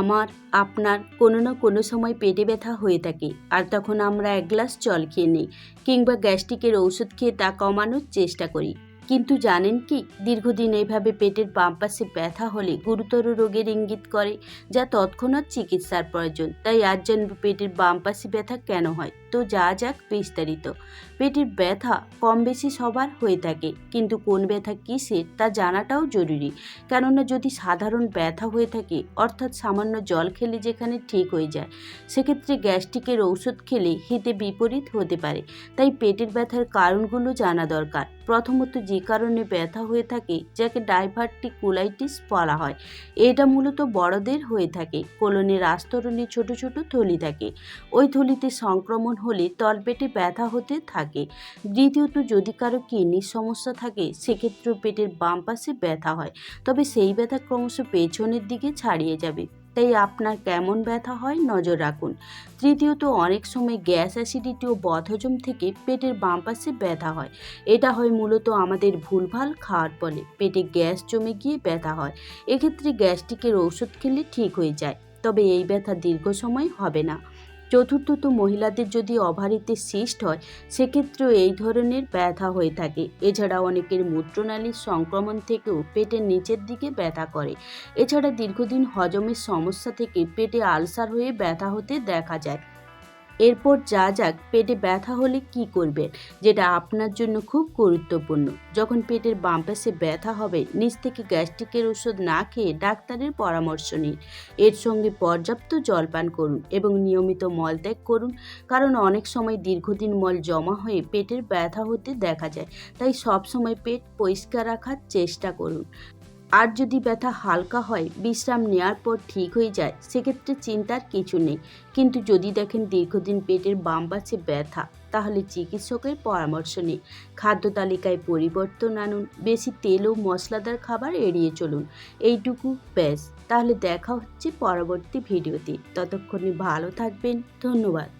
আমার, আপনার কোনো না কোনো সময় পেটে ব্যথা হয়ে থাকে আর তখন আমরা এক গ্লাস জল খেয়ে নিই কিংবা গ্যাস্ট্রিকের ওষুধ খেয়ে তা কমানোর চেষ্টা করি। কিন্তু জানেন কি, দীর্ঘদিন এইভাবে পেটের বাম পাশে ব্যথা হলে গুরুতর রোগের ইঙ্গিত করে, যা তৎক্ষণাৎ চিকিৎসার প্রয়োজন। তাই আজ জানব পেটের বাম পাশে ব্যথা কেন হয়? তো যা যাক বিস্তারিত। পেটের ব্যথা কম বেশি সবার হয়ে থাকে, কিন্তু কোন ব্যথা কিসের তা জানাটাও জরুরি। কেননা যদি সাধারণ ব্যথা হয়ে থাকে, অর্থাৎ সামান্য জল খেলে যেখানে ঠিক হয়ে যায়, সেক্ষেত্রে গ্যাস্ট্রিকের ঔষধ খেলে হিতে বিপরীত হতে পারে। তাই পেটের ব্যথার কারণগুলো জানা দরকার। প্রথমত যে কারণে ব্যথা হয়ে থাকে, যাকে ডাইভার্টিকুলাইটিস বলা হয়। এটা মূলত বড়দের হয়ে থাকে, কোলনের আস্তরণে ছোট ছোট থলি থাকে। ওই থলিতে সংক্রমণ হলে তলপেটে ব্যথা হতে থাকে। দ্বিতীয়ত, যদি কারও কিডনির সমস্যা থাকে, সেক্ষেত্রেও পেটের বাম পাশে ব্যথা হয়। তবে সেই ব্যথা ক্রমশ পেছনের দিকে ছাড়িয়ে যাবে। তাই আপনার কেমন ব্যথা হয় নজর রাখুন। তৃতীয়ত, অনেক সময় গ্যাস অ্যাসিডিটি ও বদহজম থেকে পেটের বাম পাশে ব্যথা হয়। এটা হয় মূলত আমাদের ভুলভাল খাওয়ার ফলে। পেটে গ্যাস জমে গিয়ে ব্যথা হয়। এক্ষেত্রে গ্যাস্ট্রিকের ওষুধ খেলে ঠিক হয়ে যায়। তবে এই ব্যথা দীর্ঘ সময় হবে না। চতুর্থত মহিলাদের যদি অভারিতে সিস্ট হয়, সেক্ষেত্রেও এই ধরনের ব্যথা হয়ে থাকে। এছাড়া অনেকের মূত্রনালীর সংক্রমণ থেকেও পেটের নিচের দিকে ব্যথা করে। এছাড়া দীর্ঘদিন হজমের সমস্যা থেকে পেটে আলসার হয়ে ব্যথা হতে দেখা যায়। এরপর যা যাক, পেটে ব্যথা হলে কি করবেন? যেটা আপনার জন্য খুব গুরুত্বপূর্ণ। যখন পেটের বাম পাশে ব্যথা হবে, নিচ থেকে গ্যাস্ট্রিকের ওষুধ না খেয়ে ডাক্তারের পরামর্শ নিন। এর সঙ্গে পর্যাপ্ত জলপান করুন এবং নিয়মিত মলত্যাগ করুন। কারণ অনেক সময় দীর্ঘদিন মল জমা হয়ে পেটের ব্যথা হতে দেখা যায়। তাই সবসময় পেট পরিষ্কার রাখার চেষ্টা করুন। আর যদি ব্যথা হালকা হয়, বিশ্রাম নেওয়ার পর ঠিক হয়ে যায়, সেক্ষেত্রে চিন্তার কিছু নেই। কিন্তু যদি দেখেন দীর্ঘদিন পেটের বাম পাশে ব্যথা, তাহলে চিকিৎসকের পরামর্শ নিন। খাদ্য তালিকায় পরিবর্তন আনুন, বেশি তেল ও মশলাদার খাবার এড়িয়ে চলুন। এইটুকু ব্যাস। তাহলে দেখা হচ্ছে পরবর্তী ভিডিওতে। ততক্ষণে ভালো থাকবেন। ধন্যবাদ।